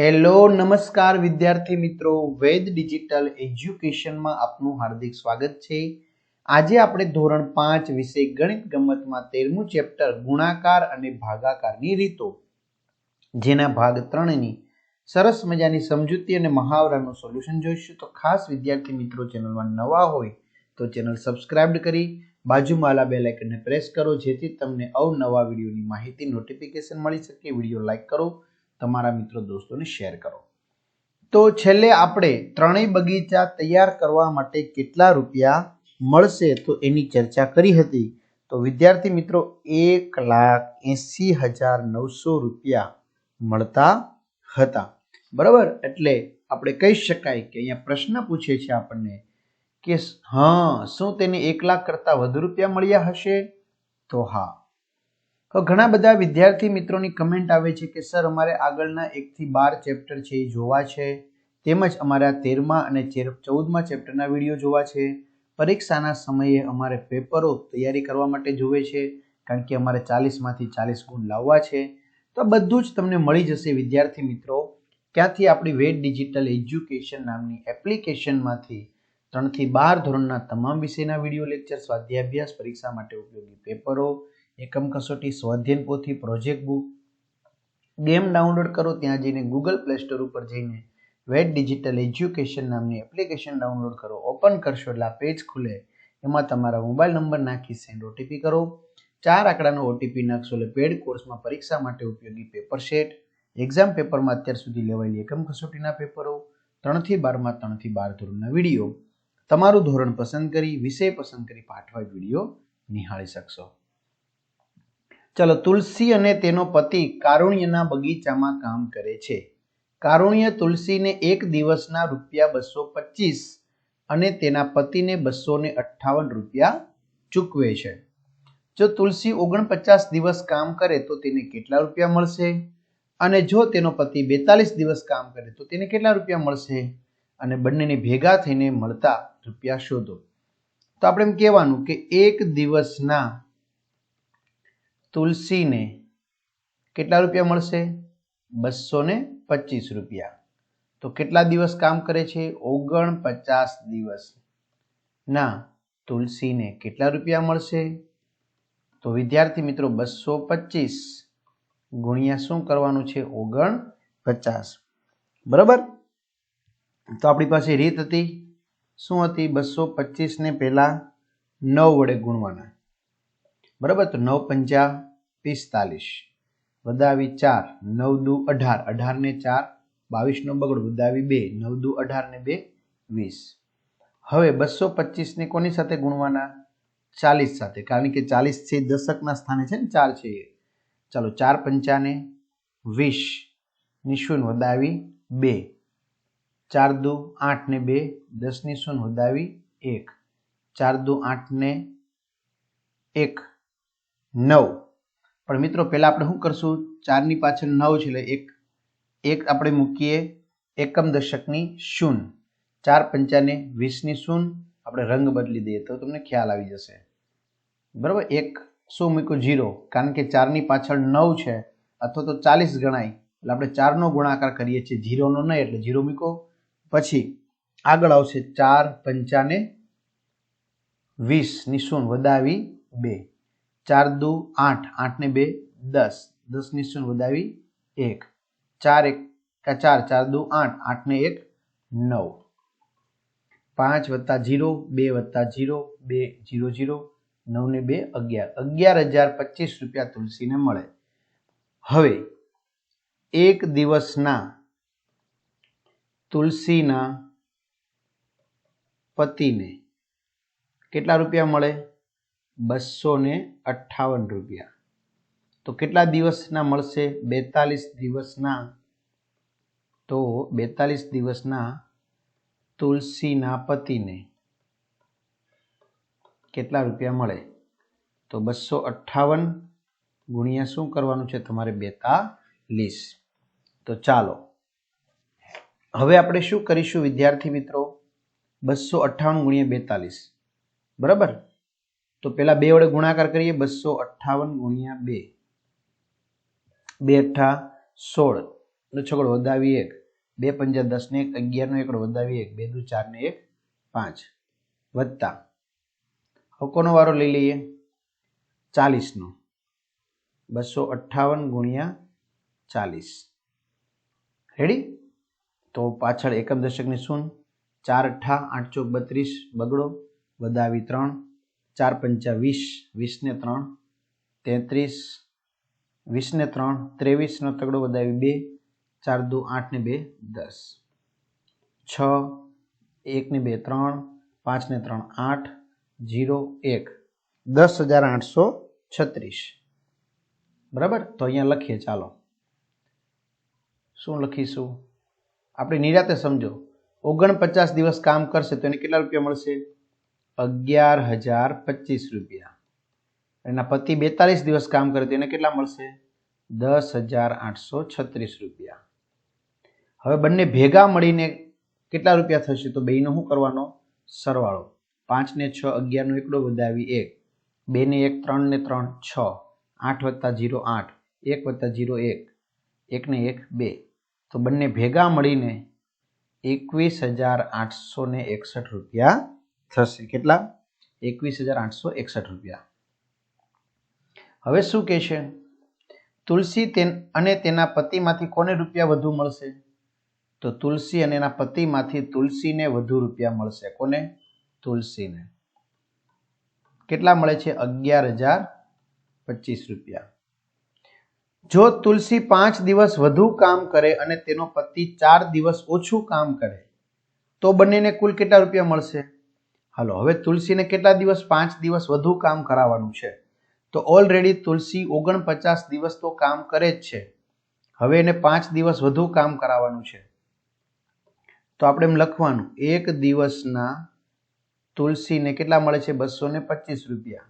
Hello, નમસ્કાર વિદ્યાર્થી મિત્રો. વેદ ડિજિટલ એજ્યુકેશનમાં આપનું હાર્દિક સ્વાગત છે. આજે આપણે ધોરણ પાંચ વિષય ગણિત ગમતમાં તેરમું ચેપ્ટર ગુણાકાર અને ભાગાકારની રીતો. જેના ભાગ ત્રણની સરસ મજાની સમજૂતી અને મહાવરાનું સોલ્યુશન જોઈશું. તો ખાસ વિદ્યાર્થી મિત્રો, ચેનલમાં નવા હોય તો ચેનલ સબસ્ક્રાઇબ કરી, બાજુમાં આલા બેલ આઇકનને પ્રેસ કરો, જેથી તમને અવનવા વિડીયોની માહિતી, નોટિફિકેશન મળી શકે. વીડિયો લાઇક કરો તમારા મિત્રો દોસ્તોને શેર કરો. તો છેલ્લે આપણે ત્રણેય બગીચા તૈયાર કરવા માટે કેટલા રૂપિયા મળશે તો એની ચર્ચા કરી હતી. તો વિદ્યાર્થી મિત્રો, એક લાખ એસી હજાર નવસો રૂપિયા મળતા હતા. બરાબર? એટલે આપણે કહી શકાય કે અહીંયા પ્રશ્ન પૂછે છે આપણને કે હા, શું તેને એક લાખ કરતાં વધુ રૂપિયા મળ્યા હશે? તો હા. ઘણા બધા વિદ્યાર્થી મિત્રોની કમેન્ટ આવે છે કે, સર, અમારે આગળના એકથી બાર ચેપ્ટર છે એ જોવા છે. તેમજ અમારે તેરમા અને ચૌદમા ચેપ્ટરના વીડિયો જોવા છે. પરીક્ષાના સમયે અમારે પેપરો તૈયારી કરવા માટે જોવે છે, કારણ કે અમારે ચાલીસમાંથી ચાલીસ ગુણ લાવવા છે. તો બધું જ તમને મળી જશે, વિદ્યાર્થી મિત્રો. ક્યાંથી આપણી વેટ ડિજિટલ એજ્યુકેશન નામની એપ્લિકેશનમાંથી ત્રણથી બાર ધોરણના તમામ વિષયના વીડિયો લેક્ચર સ્વાધ્યાભ્યાસ પરીક્ષા માટે ઉપયોગી પેપરો એકમ કસોટી સ્વાધ્યાયન પોથી પ્રોજેક્ટ બુક ગેમ ડાઉનલોડ કરો, ત્યાં જઈને ગૂગલ પ્લે સ્ટોર ઉપર જઈને વેટ ડિજિટલ એજ્યુકેશન નામની એપ્લિકેશન ડાઉનલોડ કરો. ઓપન કરશો એટલે આ પેજ ખુલે. એમાં તમારા મોબાઈલ નંબર નાખી સેન્ડ ઓટીપી કરો. ચાર આંકડાનો ઓટીપી નાખશો એટલે પેડ કોર્સમાં પરીક્ષા માટે ઉપયોગી પેપર સેટ એક્ઝામ પેપરમાં અત્યાર સુધી લેવાયેલી એકમ કસોટીના પેપરો ત્રણથી બારમાં, ત્રણથી બાર ધોરણના વીડિયો. તમારું ધોરણ પસંદ કરી, વિષય પસંદ કરી પાઠવા વીડિયો નિહાળી શકશો. ચલો તુલસી અને તેનો પતિ કારુણ્યના બગીચામાં કામ કરે છે. કારુણ્ય તુલસીને એક દિવસના રૂપિયા બસો પચીસ અને તેના પતિને બસો ને અઠ્ઠાવન રૂપિયા ચૂકવે છે. જો તુલસી ઓગણપચાસ દિવસ કામ કરે તો તેને કેટલા રૂપિયા મળશે? અને જો તેનો પતિ બેતાલીસ દિવસ કામ કરે તો તેને કેટલા રૂપિયા મળશે? અને બંનેને ભેગા થઈને મળતા રૂપિયા શોધો. તો આપણે એમ કહેવાનું કે એક દિવસના તુલસીને કેટલા રૂપિયા મળશે? બસો ને પચીસ રૂપિયા. તો કેટલા દિવસ કામ કરે છે? ઓગણ પચાસ દિવસ. ના, તુલસીને કેટલા રૂપિયા મળશે? તો વિદ્યાર્થી મિત્રો, બસો પચીસ ગુણ્યા શું કરવાનું છે? ઓગણ પચાસ બરાબર? તો આપણી પાસે રીત હતી. શું હતી? બસો પચીસને પહેલાં નવ વડે ગુણવાના. બરાબર તો નવ પંચા પિસ્તાલીસ. વધાવી ચાર, નવ દુ અઢાર. અઢાર ને ચાર બાવીસનો બગડો. વધાવી બે, નવ દુ અઢાર ને બે, વીસ. હવે બસો પચીસને કોની સાથે ગુણવાના? ચાલીસ સાથે. કારણ કે ચાલીસ છે દશકના સ્થાને છે ને ચાર છે ચાલો ચાર પંચાને વીસ નિશુન વધાવી બે. ચાર દુ આઠ ને બે દસની શૂન વધાવી એક. ચાર દુ આઠ ને એક. નવ. પણ મિત્રો, પહેલાં આપણે શું કરશું? ચારની પાછળ નવ છે એટલે એક એક આપણે મૂકીએ એકમ દશકની શૂન. ચાર પંચાને વીસની શૂન. આપણે રંગ બદલી દઈએ તો તમને ખ્યાલ આવી જશે. બરાબર? એક શું મૂક્યું? જીરો કારણ કે ચારની પાછળ નવ છે, અથવા તો ચાલીસ ગણાય. એટલે આપણે ચારનો ગુણાકાર કરીએ છીએ. જીરોનો નહીં, એટલે જીરો મૂકો. પછી આગળ આવશે ચાર પંચાને વીસની શૂન. વધાવી બે. ચાર દુ આઠ, આઠને બે, દસ. દસની શૂન વધાવી એક. ચાર એક ચાર ચાર દુ આઠ, આઠને એક, નવ. પાંચ વત્તા જીરો, બે વત્તા જીરો, બે જીરો જીરો નવ ને બે અગિયાર. અગિયાર હજાર પચીસ રૂપિયા તુલસીને મળે. હવે, એક દિવસના તુલસીના પતિને કેટલા રૂપિયા મળે? બસો ને અઠ્ઠાવન રૂપિયા. તો કેટલા દિવસના મળશે? બેતાલીસ દિવસના. તો બેતાલીસ દિવસના તુલસીના પતિને કેટલા રૂપિયા મળે? તો બસો અઠ્ઠાવન ગુણ્યા શું કરવાનું છે? તમારે બેતાલીસ. તો ચાલો. હવે આપણે શું કરીશું વિદ્યાર્થી મિત્રો? બસો અઠ્ઠાવન ગુણ્યા બેતાલીસ. બરાબર? તો પેલા બે વડે ગુણાકાર કરીએ, બસો અઠ્ઠાવન ગુણ્યા બે. બે અઠ્ઠા સોળ. એટલે છગડો વધાવી એક. બે પંજા દસ ને એક, અગિયાર નો એકડો વધાવી એક. બે દુ ચાર ને એક, પાંચ. વત્તા. હકોનો વારો લઈ લઈએ? ચાલીસનો બસો અઠ્ઠાવન ગુણ્યા ચાલીસ. રેડી તો પાછળ એકમ દશકની શૂન ચાર અઠ્ઠા આઠ ચોક બત્રીસ. બગડો. વધાવી ત્રણ. ચાર પંચા વીસ, વીસને ત્રણ, તેત્રીસ, વીસને ત્રણ, ત્રેવીસનો તગડો વધાવી બે, ચાર દુ આઠને બે, દસ. છ, એકને બે, ત્રણ, પાંચને ત્રણ, આઠ, જીરો, એક. દસ હજાર આઠસો છત્રીસ. બરાબર? તો અહીંયા લખીએ, ચાલો. શું લખીશું? આપણે નિરાતે સમજો. ઓગણપચાસ દિવસ કામ કરશે તો એને કેટલા રૂપિયા મળશે? અગિયાર હજાર પચીસ રૂપિયા. એના પતિ બેતાલીસ દિવસ કામ કરે તો એને કેટલા મળશે? દસ હજાર આઠસો છત્રીસ રૂપિયા. હવે બંને ભેગા મળીને કેટલા રૂપિયા થશે તો બેનો શું કરવાનો? સરવાળો. પાંચ ને છ, અગિયારનો એકડો વધાવી એક. બે ને એક ત્રણ ને ત્રણ, છ. આઠ વત્તા જીરો આઠ. એક વત્તા જીરો એક. એક ને એક, બે. તો બંને ભેગા મળીને એકવીસ હજાર આઠસો ને એકસઠ રૂપિયા થશે. કેટલા? એકવીસ હજાર આઠસો એકસઠ રૂપિયા. હવે શું કહેશે તુલસી તેન અને તેના પતિમાંથી કોને રૂપિયા વધુ મળશે? તો તુલસી અને એના પતિમાંથી તુલસીને વધુ રૂપિયા મળશે. કોને? તુલસીને. કેટલા મળે છે? અગિયાર હજાર પચીસ રૂપિયા. જો તુલસી પાંચ દિવસ વધુ કામ કરે અને તેનો પતિ ચાર દિવસ ઓછું કામ કરે, તો બંનેને કુલ કેટલા રૂપિયા મળશે? હાલો, હવે તુલસીને કેટલા દિવસ, પાંચ દિવસ વધુ કામ કરાવવાનું છે? તો ઓલરેડી તુલસી ઓગણપચાસ દિવસ તો કામ કરે જ છે. હવે એને પાંચ દિવસ વધુ કામ કરાવવાનું છે. તો આપણે એમ લખવાનું, એક દિવસના તુલસીને કેટલા મળે છે? બસો ને પચીસ રૂપિયા.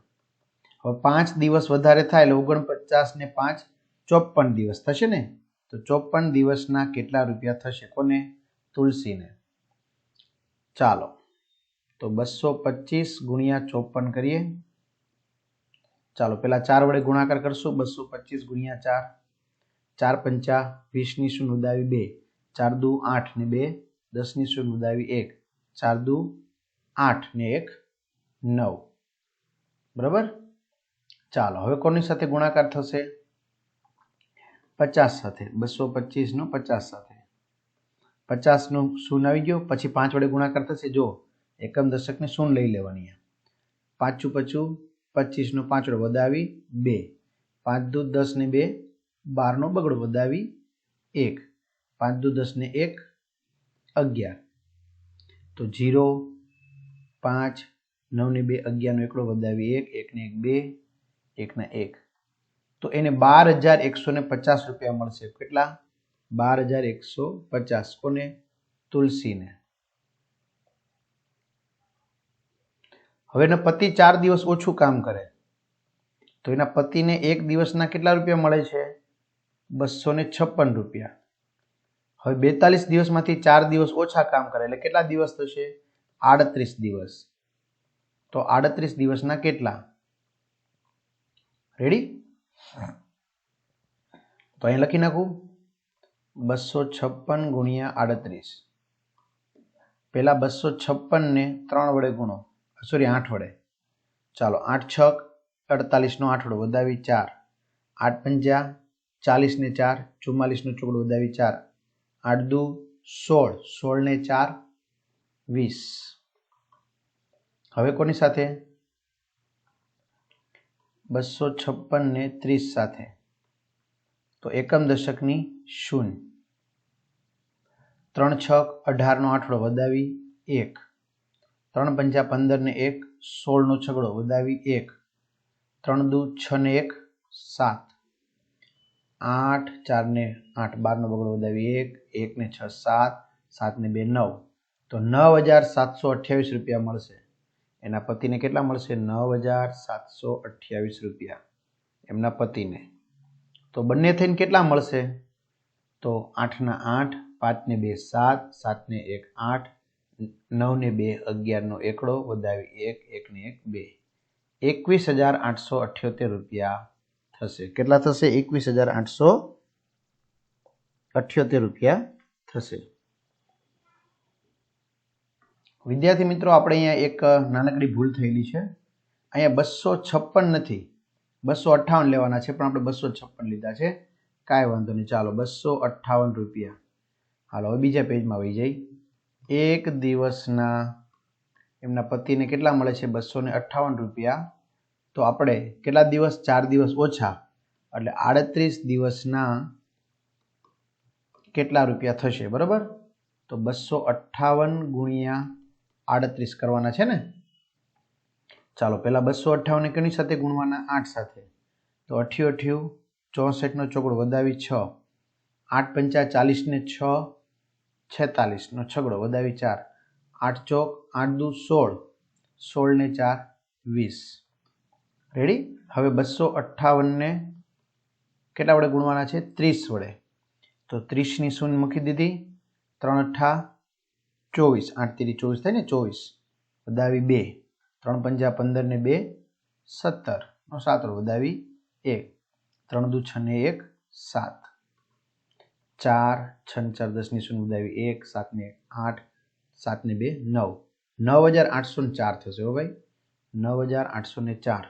હવે પાંચ દિવસ વધારે થાય એટલે ઓગણપચાસ ને પાંચ ચોપન દિવસ થશે ને? તો ચોપન દિવસના કેટલા રૂપિયા થશે? કોને? તુલસીને. ચાલો. તો બસો પચીસ ગુણ્યા ચોપન કરીએ. ચાલો, પેલા ચાર વડે ગુણાકાર કરશું. બસો પચીસ ગુણ્યા ચાર ચાર પંચા વીસની શૂન્ય ઉદાવી બે. ચાર દુ આઠ ને બે. દસની શૂન્ય ઉદાવી એક. ચાર દુ આઠ ને એક, નવ. બરાબર? ચાલો, હવે કોની સાથે ગુણાકાર થશે? પચાસ સાથે. બસો પચીસનો પચાસ સાથે. પચાસનો શૂન્ય આવી ગયો? પછી પાંચ વડે ગુણાકાર થશે. જો એકમ દશકને શૂન્ય લઈ લેવાની પાંચું પચું પચીસનો પાંચડો વધાવી, બે. પાંચ દૂ દસ ને બે, બારનો બગડો વધાવી, એક. પાંચ દૂ દસ ને એક, અગિયાર. તો જીરો, પાંચ, નવને બે, અગિયારનો એકડો વધાવી એક, એકને એક બે, એકને એક. તો એને બાર હજાર એકસો ને પચાસ રૂપિયા મળશે. કેટલા? બાર હજાર એકસો પચાસ કોને? તુલસીને. હવે એના પતિ ચાર દિવસ ઓછું કામ કરે. તો એના પતિને એક દિવસના કેટલા રૂપિયા મળે છે? બસો ને છપ્પન રૂપિયા. હવે બેતાલીસ દિવસમાંથી ચાર દિવસ ઓછા કામ કરે, એટલે કેટલા દિવસ થશે? આડત્રીસ દિવસ. તો આડત્રીસ દિવસના કેટલા? રેડી તો અહીં લખી નાખું. બસો છપ્પન ગુણ્યા આડત્રીસ. પેલા બસો છપ્પન ને ત્રણ વડે ગુણો. સોરી, આઠ વડે. ચાલો, આઠ છક અડતાલીસનો આઠ વડે વધાવી ચાર. આઠ પંજા ચાલીસને ચાર ચુમ્માલીસનો ચોકડો વધાવી ચાર. આઠ દુ, સોળ સોળને ચાર, વીસ. હવે કોની સાથે? બસો છપ્પન ને ત્રીસ સાથે. તો એકમ દશકની શૂન્ય. ત્રણ છક અઢારનો આઠડો વધાવી એક. ત્રણ પંચા પંદર ને એક, સોળનો છગડો વધાવી એક. ત્રણ દુ, છ ને એક, સાત. આઠ, ચાર ને આઠ, બારનો બગડો વધાવી એક. એક ને છ, સાત. સાત ને બે, નવ. તો નવ હજાર સાતસો અઠ્યાવીસ રૂપિયા મળશે. એના પતિને કેટલા મળશે? નવ હજાર સાતસો અઠ્યાવીસ રૂપિયા. એમના પતિને. તો બંને થઈને કેટલા મળશે? તો આઠના આઠ પાંચને બે, સાત. સાતને એક, આઠ. નવને બે અગિયારનો એકડો વધાવી એક, એકને એક, બે. એકવીસ હજાર આઠસો અઠ્યોતેર રૂપિયા થશે. કેટલા થશે? એકવીસ હજાર આઠસો અઠ્યોતેર રૂપિયા થશે. વિદ્યાર્થી મિત્રો, આપણે અહીંયા એક નાનકડી ભૂલ થયેલી છે. અહીંયા બસો છપ્પન નથી. બસો અઠ્ઠાવન લેવાના છે, પણ આપણે બસો છપ્પન લીધા છે. કાંઈ વાંધો નહીં. ચાલો, બસો અઠ્ઠાવન રૂપિયા. હાલો, હવે બીજા પેજમાં વહી જઈ. એક દિવસના એમના પતિને કેટલા મળે છે? બસો ને અઠ્ઠાવન રૂપિયા. તો આપણે કેટલા દિવસ? ચાર દિવસ ઓછા. એટલે આડત્રીસ દિવસના કેટલા રૂપિયા થશે? બરાબર? તો બસો અઠ્ઠાવન ગુણ્યા આડત્રીસ કરવાના છે ને? ચાલો, પહેલાં બસો અઠ્ઠાવન કોની સાથે ગુણવાના? આઠ સાથે. તો અઠ્યું અઠ્યું ચોસઠનો ચોકડો વધાવી છ. આઠ પંચા ચાલીસને છ. છેતાલીસનો છગડો, વધાવી ચાર, આઠ ચોક, આઠ દુ સોળ સોળને ચાર, વીસ. રેડી હવે બસો અઠ્ઠાવનને કેટલા વડે ગુણવાના છે? ત્રીસ વડે. તો ત્રીસની શૂન્ય મૂકી દીધી. ત્રણ અઠ્ઠા ચોવીસ. આઠ ત્રીસ ચોવીસ થાય ને ચોવીસ. વધાવી બે. ત્રણ પંજા પંદર ને બે, સત્તર. નો સાતરો, વધાવી એક. ત્રણ દુ છ ને એક, સાત. ચાર, છ ને ચાર દસની શૂન્ય વધાવી એક, સાત ને એક આઠ, સાત ને બે, નવ. નવ હજાર આઠસો ને ચાર થશે હો ભાઈ. નવ હજાર આઠસો ને ચાર.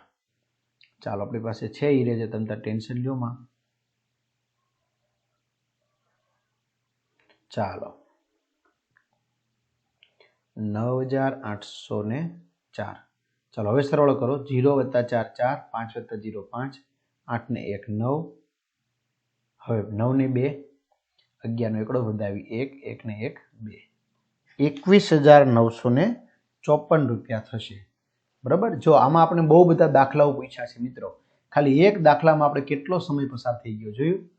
ચાલો, આપણી પાસે છે રહે તમે તાર ટેન્શન લ્યો માં. ચાલો. નવ હજાર આઠસો ને ચાર. ચાલો, હવે સરવાળો કરો. જીરો વત્તા ચાર ચાર, પાંચ વત્તા જીરો પાંચ, આઠ ને એક, નવ. હવે નવ ને બે અગિયારનો એકડો વધાવી એક એક ને એક, બે. એકવીસ હજાર નવસો ને ચોપન રૂપિયા થશે. બરાબર? જો આમાં આપણે બહુ બધા દાખલાઓ પૂછ્યા છે મિત્રો. ખાલી એક દાખલામાં આપણે કેટલો સમય પસાર થઈ ગયો જોયું?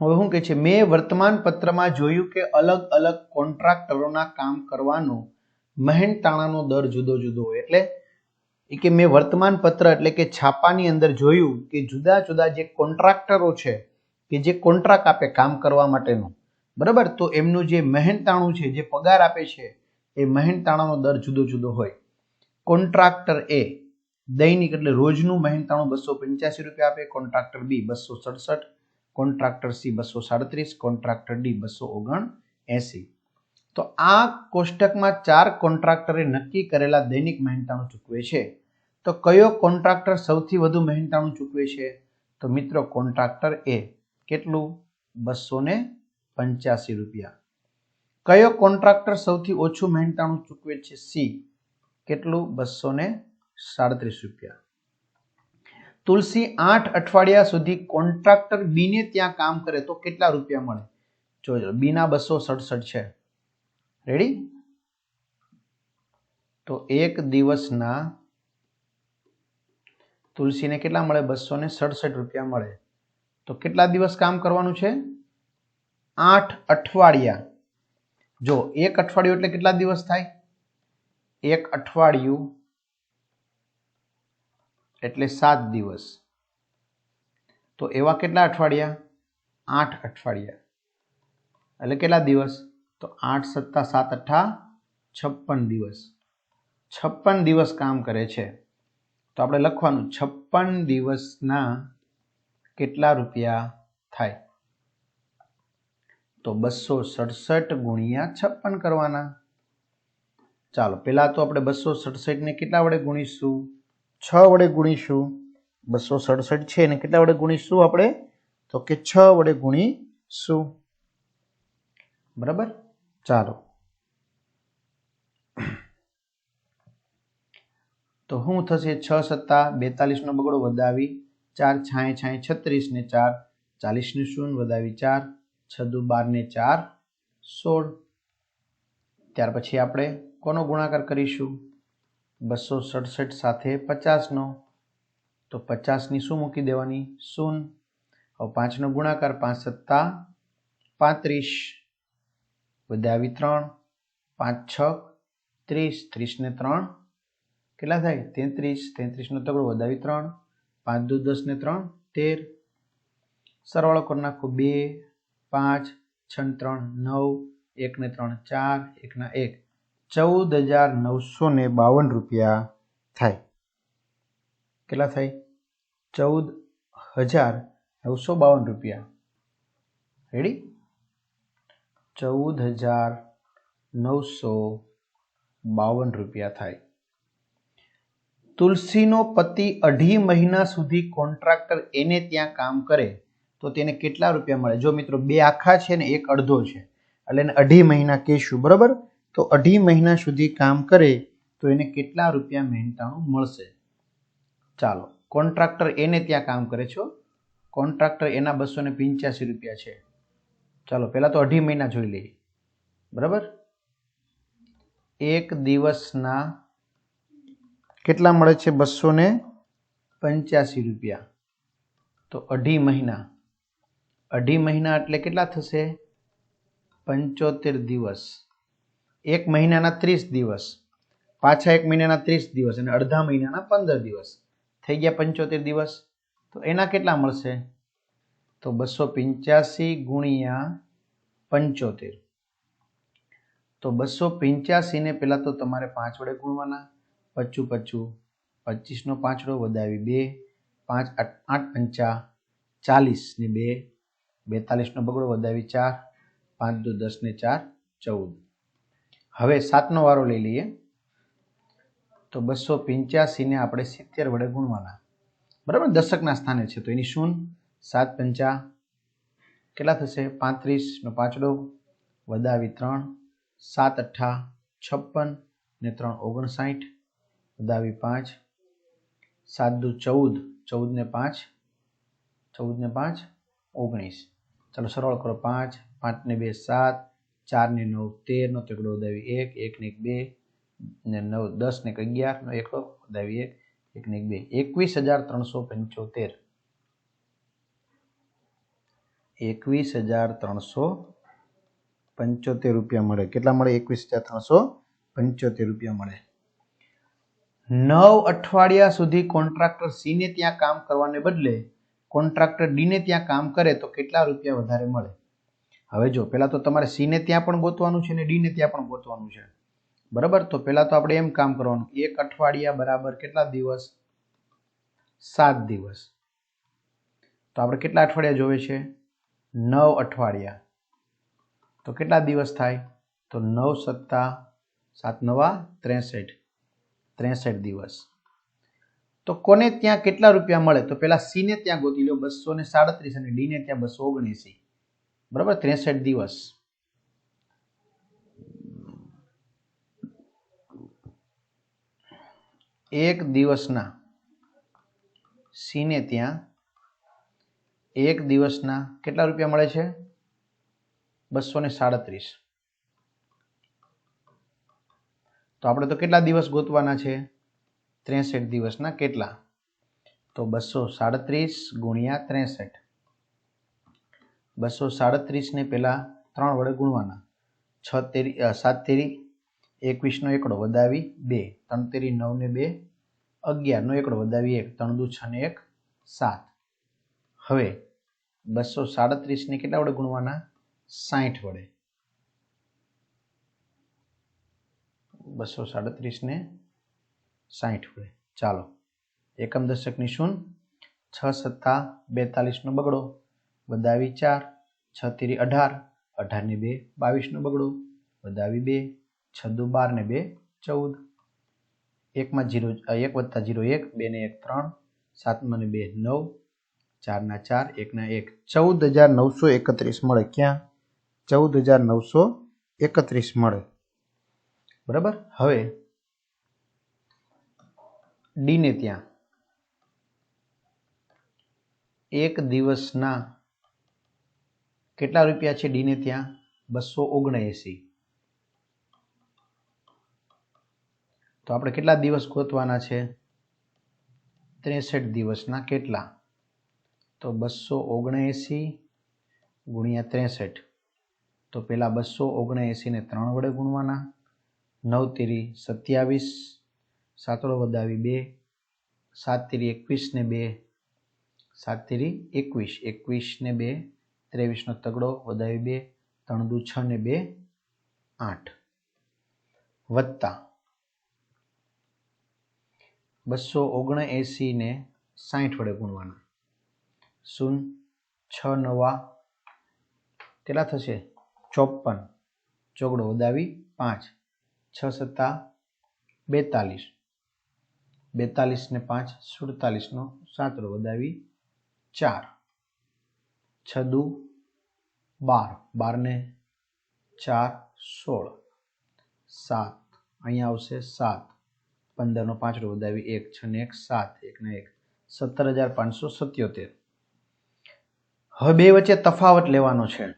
હવે શું કહે છે? મેં વર્તમાન પત્રમાં જોયું કે અલગ અલગ કોન્ટ્રાક્ટરોના કામ કરવાનો મહેનતાણાનો દર જુદો જુદો હોય. એટલે એ કે મેં વર્તમાન પત્ર એટલે કે છાપાની અંદર જોયું કે જુદા જુદા જે કોન્ટ્રાક્ટરો છે કે જે કોન્ટ્રાક્ટ આપે કામ કરવા માટેનું. બરાબર? તો એમનું જે મહેનતાણું છે, જે પગાર આપે છે, એ મહેનતાણાનો દર જુદો જુદો હોય. કોન્ટ્રાક્ટર એ દૈનિક એટલે રોજનું મહેનતાણું બસો પંચ્યાસી રૂપિયા આપે, કોન્ટ્રાક્ટર બી બસો સડસઠ, કોન્ટ્રાક્ટર સી બસો સાડત્રીસ, કોન્ટ્રાક્ટર ડી બસો ઓગણ એસી તો આ કોષ્ટકમાં ચાર કોન્ટ્રાક્ટરે નક્કી કરેલા દૈનિક મહેનતાણું ચૂકવે છે. તો કયો કોન્ટ્રાક્ટર સૌથી વધુ મહેનતાણું ચૂકવે છે? તો મિત્રો, કોન્ટ્રાક્ટર એ કેટલું? બસો ને પંચ્યાસી રૂપિયા. કયો કોન્ટ્રાક્ટર સૌથી ઓછું મહેનતાણું ચૂકવે છે? સી. કેટલું? બસો ને સાડત્રીસ રૂપિયા. તુલસી આઠ અઠવાડિયા સુધી કોન્ટ્રાક્ટર બીને ત્યાં કામ કરે તો કેટલા રૂપિયા મળે? જોજો બીના બસો સડસઠ છે. રેડી તો એક દિવસના તુલસીને કેટલા મળે? બસો ને સડસઠ રૂપિયા મળે. તો કેટલા દિવસ કામ કરવાનું છે? આઠ અઠવાડિયા. જો એક અઠવાડિયું એટલે કેટલા દિવસ થાય? એક અઠવાડિયું એટલે સાત દિવસ. તો એવા કેટલા અઠવાડિયા? આઠ અઠવાડિયા. એટલે કેટલા દિવસ? તો આઠ સત્તા સાત અઠ્ઠા છપ્પન દિવસ. છપ્પન દિવસ કામ કરે છે. તો આપણે લખવાનું છપ્પન દિવસના કેટલા રૂપિયા થાય? તો બસો સડસઠ ગુણ્યા છપ્પન કરવાના. ચાલો, પહેલાં તો આપણે બસો સડસઠને કેટલા વડે ગુણીશું? છ વડે ગુણીશું. બસો સડસઠ છે ને કેટલા વડે ગુણીશું આપણે? તો કે છ વડે ગુણીશું. બરાબર? ચાલો. તો શું થશે? છ સત્તા બેતાલીસનો બગડો વધાવી ચાર છાંય છાંય છત્રીસ ને ચાર, ચાલીસને શૂન્ય વધાવી ચાર, છદુ બારને ચાર, સોળ. ત્યાર પછી આપણે કોનો ગુણાકાર કરીશું? બસો સડસઠ સાથે પચાસનો. તો પચાસની શું મૂકી દેવાની? શૂન હવે પાંચનો ગુણાકાર પાંચ સત્તા પાંત્રીસ. વધાવી ત્રણ, પાંચ છ, ત્રીસ. ત્રીસને ત્રણ. કેટલા થાય? તેત્રીસ. તેત્રીસનો તગડો વધાવી ત્રણ. પાંચ દુ દસ ને ત્રણ, તેર. સરવાળો કરી નાખો બે, પાંચ, છ ત્રણ, નવ, એક ને ત્રણ, ચાર એકના એક. ચૌદ હજાર નવસો ને બાવન રૂપિયા થાય. કેટલા થાય? ચૌદ હજાર નવસો બાવન રૂપિયા. રેડી ચૌદ હજાર નવસો બાવન રૂપિયા થાય. તુલસીનો પતિ અઢી મહિના સુધી કોન્ટ્રાક્ટર એને ત્યાં કામ કરે, તો તેને કેટલા રૂપિયા મળે? જો મિત્રો બે આખા છે ને એક અડધો છે, એટલે એને અઢી મહિના કહેશું, બરાબર? તો અઢી મહિના સુધી કામ કરે, તો એને કેટલા રૂપિયા મહેનતાણું મળશે? ચાલો, કોન્ટ્રાક્ટર એને ત્યાં કામ કરે છો કોન્ટ્રાક્ટર એના બસો ને પંચ્યાસી રૂપિયા છે. ચાલો, પહેલાં તો અઢી મહિના જોઈ લઈએ. બરાબર? એક દિવસના કેટલા મળે છે બસો ને પંચ્યાસી રૂપિયા. તો અઢી મહિના. અઢી મહિના એટલે કેટલા થશે? પંચોતેર દિવસ. એક મહિનાના ત્રીસ દિવસ. પાછા એક મહિનાના ત્રીસ દિવસ અને અડધા મહિનાના પંદર દિવસ. થઈ ગયા પંચોતેર દિવસ. તો એના કેટલા મળશે? તો બસો પંચ્યાસી ગુણ્યા પંચોતેર. તો બસો પંચ્યાસીને પહેલાં તો તમારે પાંચ વડે ગુણવાના. પચું પચું, પચીસનો પાંચડો વધાવી બે, પાંચ આઠ આઠ પંચા ચાલીસ ને બે, બેતાલીસનો બગડો વધાવી ચાર, પાંચ દો દસ ને ચાર, ચૌદ. હવે સાતનો વારો લઈ લઈએ. તો બસો પંચ્યાસીને આપણે સિત્તેર વડે ગુણવાના. બરાબર? દશકના સ્થાને છે. તો એની શૂન સાત પંચા કેટલા થશે? પાંત્રીસનો પાંચડો વધાવી ત્રણ, સાત અઠ્ઠા છપ્પન ને ત્રણ ઓગણસાઠ વધાવી પાંચ, સાત દુ ચૌદ ચૌદ ને પાંચ, ચૌદ ને પાંચ, ઓગણીસ. ચાલો સરળ કરો પાંચ પાંચ ને બે સાત, ચાર ને નવ તેરનો તેકડો વધાવી એક એક ને એક બે, ને નવ દસ ને અગિયારનો એકડો વધાવી એક એક ને એક બે. એકવીસ હજાર ત્રણસો પંચોતેર. એકવીસ હજાર ત્રણસો પંચોતેર રૂપિયા મળે. કેટલા મળે? એકવીસ હજાર ત્રણસો પંચોતેર રૂપિયા મળે. નવ અઠવાડિયા સુધી કોન્ટ્રાક્ટર સીને ત્યાં કામ કરવાને બદલે કોન્ટ્રાક્ટર ડીને ત્યાં કામ કરે તો કેટલા રૂપિયા વધારે મળે? હવે જો પહેલાં તો તમારે સીને ત્યાં પણ ગોતવાનું છે ને ડીને ત્યાં પણ ગોતવાનું છે. બરાબર? તો પહેલાં તો આપણે એમ કામ કરવાનું, એક અઠવાડિયા બરાબર કેટલા દિવસ? સાત દિવસ. તો આપણે કેટલા અઠવાડિયા જોવે છે? નવ અઠવાડિયા. તો કેટલા દિવસ થાય? તો નવ સત્તા સાત નવા ત્રેસઠ. ત્રેસઠ દિવસ. તો કોને ત્યાં કેટલા રૂપિયા મળે? તો પેલા સીને ત્યાં ગોતી લો બસો ને સાડત્રીસ અને ડીને ત્યાં બસો ઓગણએંસી. બરાબર? ત્રેસઠ દિવસ. એક દિવસના. સીને ત્યાં. એક દિવસના કેટલા રૂપિયા મળે છે? બસો ને સાડત્રીસ. તો આપણે તો કેટલા દિવસ ગોતવાના છે? ત્રેસઠ દિવસના કેટલા? તો બસો સાડત્રીસ ગુણ્યા ત્રેસઠ. બસો સાડત્રીસને પહેલાં ત્રણ વડે ગુણવાના. છ તેરી સાત તેરી, એકવીસનો એકડો વધાવી બે. ત્રણ તેરી નવને બે, અગિયારનો એકડો વધાવી એક. ત્રણ દુ છ ને એક, સાત. હવે બસો સાડત્રીસને કેટલા વડે ગુણવાના? સાઠ વડે. બસો સાડત્રીસને સાઠ વડે ચાલો. એકમ દશકની શૂન, છ સત્તા બેતાલીસનો બગડો, વધાવી ચાર, છ તેરી અઢાર, અઢારને બે, બાવીસનો બગડો, વધાવી બે, છ દુ બાર ને બે, ચૌદ. એકમાં જીરો એક વત્તા જીરો એક, બેને એક ત્રણ સાતમાં ને બે નવ, ચારના ચાર, એકના એક. ચૌદ હજાર નવસો એકત્રીસ મળે ક્યાં? ચૌદ હજાર નવસો એકત્રીસ મળે. બરાબર? હવે ડીને ત્યાં. એક દિવસના કેટલા રૂપિયા છે ડીને ત્યાં? બસો ઓગણએંસી. તો આપણે કેટલા દિવસ ગોતવાના છે? ત્રેસઠ દિવસના કેટલા? તો બસો ઓગણએંસી ગુણ્યા ત્રેસઠ. તો પેલા બસો ઓગણએંસીને ત્રણ વડે ગુણવાના. નવ તેરી સત્યાવીસ સાતડો વધાવી બે સાત તેરી એકવીસ ને બે સાત તેરી એકવીસ એકવીસ ને બે ત્રેવીસનો તગડો વધાવી બે ત્રણ દુ છ ને બે, આઠ. વત્તા. બસો ઓગણએંસી ને સાઠ વડે ગુણવાના. શૂન્ય છ, નવા. કેટલા થશે? ચોપન. ચોગડો વધાવી પાંચ. છ સત્તા બેતાલીસ. બેતાલીસ ને પાંચ સુડતાલીસનો સાતરો વધાવી ચાર. છ દુ બાર. બાર ને ચાર, સોળ. સાત. અહીંયા આવશે સાત. પંદરનો પાંચડો વધાવી એક, છ ને એક, સાત. એક ને એક. સત્તર હજાર પાંચસો સત્યોતેર. હવે બે વચ્ચે તફાવત લેવાનો છે.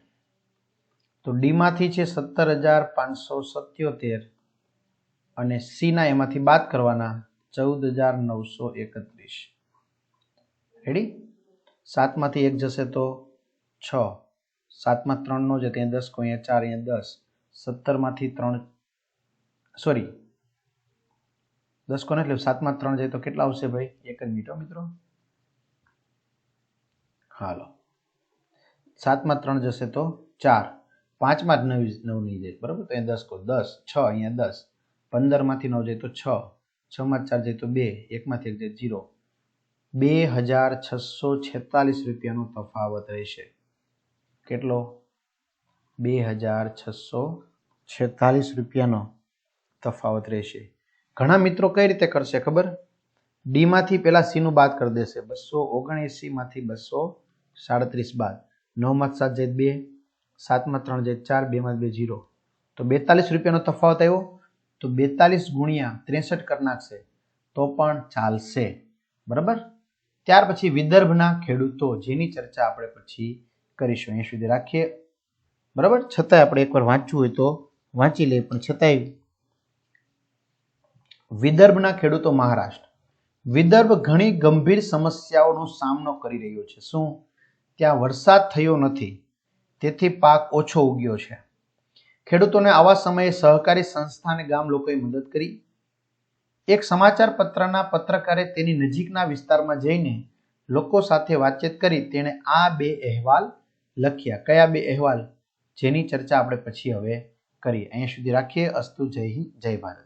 તો ડીમાંથી છે સત્તર હજાર પાંચસો સત્યોતેર. અને સીના એમાંથી બાદ કરવાના ચૌદ હજાર નવસો એકત્રીસ. રેડી સાતમાંથી એક જશે તો છ. સાતમાં ત્રણનો છે ત્યાં દસ, કોઈ ચાર, અહીંયા દસ. સત્તરમાંથી ત્રણ સોરી દસ કોને એટલે સાતમાં ત્રણ જાય તો કેટલા આવશે ભાઈ? એક જ મીટો મિત્રો. હાલો. સાતમાં ત્રણ જશે તો ચાર. પાંચમાં જ નવ નવ નહીં જાય, બરાબર? તો અહીંયા દસ કો, દસ, છ, અહીંયા દસ. પંદરમાંથી નવ જાય તો છ, છમાં ચાર જાય તો બે, એકમાંથી એક જાય જીરો બે હજાર છસો છેતાલીસ રૂપિયાનો તફાવત રહેશે. કેટલો? બે હજાર છસો છેતાલીસ રૂપિયાનો તફાવત રહેશે. ઘણા મિત્રો કઈ રીતે કરશે ખબર? ડીમાંથી પેલા સીનું બાદ કરી દેશે. બસો ઓગણએંસીમાંથી બસો સાડત્રીસ બાદ. નવમાં સાત જાય બે, સાતમાં ત્રણ જાય ચાર, બેમાં બે જીરો તો બેતાલીસ રૂપિયાનો તફાવત આવ્યો. તો બેતાલીસ ગુણ્યા ત્રેસઠ કરી નાખશે તો પણ ચાલશે. બરાબર? ત્યાર પછી વિદર્ભના ખેડૂતો જેની ચર્ચા આપણે પછી કરીશું. એ સુધી રાખીએ. બરાબર? છતાંય આપણે એકવાર વાંચવું હોય તો વાંચી લઈએ, પણ છતાંય વિદર્ભના ખેડૂતો મહારાષ્ટ્ર. વિદર્ભ ઘણી ગંભીર સમસ્યાઓનો સામનો કરી રહ્યો છે. શું? ત્યાં વરસાદ થયો નથી. તેથી પાક ઓછો ઉગ્યો છે. ખેડૂતોને આવા સમયે સહકારી સંસ્થા અને ગામ લોકોએ મદદ કરી. એક સમાચાર પત્રના પત્રકારે તેની નજીકના વિસ્તારમાં જઈને લોકો સાથે વાતચીત કરી તેણે આ બે અહેવાલ લખ્યા. કયા બે અહેવાલ? જેની ચર્ચા આપણે પછી હવે કરીએ. અહીંયા સુધી રાખીએ. અસ્તુ જય હિન્દ, જય ભારત.